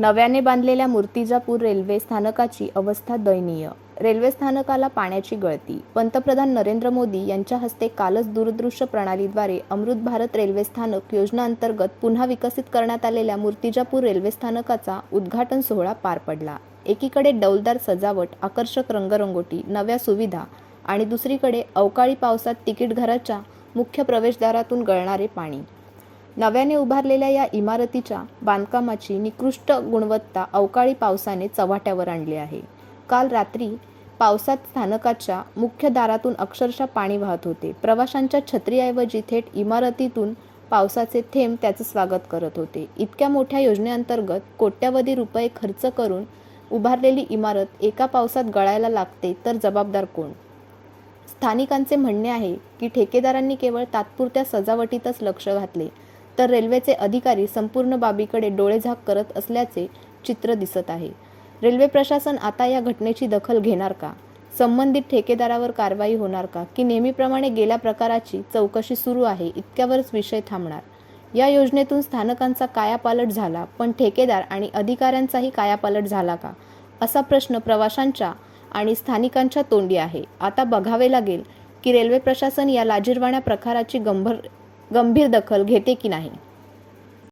नव्याने बांधलेल्या मूर्तिजापूर रेल्वे स्थानकाची अवस्था दयनीय. रेल्वे स्थानकाला पाण्याची गळती. पंतप्रधान नरेंद्र मोदी यांच्या हस्ते कालच दूरदृश्य प्रणालीद्वारे अमृत भारत रेल्वे स्थानक योजनांतर्गत पुन्हा विकसित करण्यात आलेल्या मूर्तिजापूर रेल्वे स्थानकाचा उद्घाटन सोहळा पार पडला. एकीकडे डौलदार सजावट आकर्षक रंगरंगोटी नव्या सुविधा आणि दुसरीकडे अवकाळी पावसात तिकीट घराच्या मुख्य प्रवेशद्वारातून गळणारे पाणी. नव्याने उभारलेल्या या इमारतीच्या बांधकामाची निकृष्ट गुणवत्ता अवकाळी पावसाने चव्हाट्यावर आणली आहे. काल रात्री पावसात स्थानकाच्या मुख्य दारातून अक्षरशः पाणी वाहत होते. प्रवाशांच्या छत्रीऐवजी थेट इमारतीतून पावसाचे थेंब त्याचं स्वागत करत होते. इतक्या मोठ्या योजनेअंतर्गत कोट्यवधी रुपये खर्च करून उभारलेली इमारत एका पावसात गळायला लागते तर जबाबदार कोण? स्थानिकांचे म्हणणे आहे की ठेकेदारांनी केवळ तात्पुरत्या सजावटीतच लक्ष घातले. तर रेल्वेचे अधिकारी संपूर्ण बाबीकडे डोळेझाक करत असल्याचे चित्र दिसत आहे. रेल्वे प्रशासन आता या घटनेची दखल घेणार का? संबंधित ठेकेदारावर कारवाई होणार का? की नेहमीप्रमाणे गेल्या प्रकाराची चौकशी सुरू आहे इतक्यावरच विषय थांबणार? या योजनेतून स्थानकांचा कायापालट झाला पण ठेकेदार आणि अधिकाऱ्यांचाही कायापालट झाला का? असा प्रश्न प्रवाशांच्या आणि स्थानिकांच्या तोंडी आहे. आता बघावे लागेल की रेल्वे प्रशासन या लाजीरवाण्या प्रकाराची गंभीर गंभीर दखल घेते की नाही?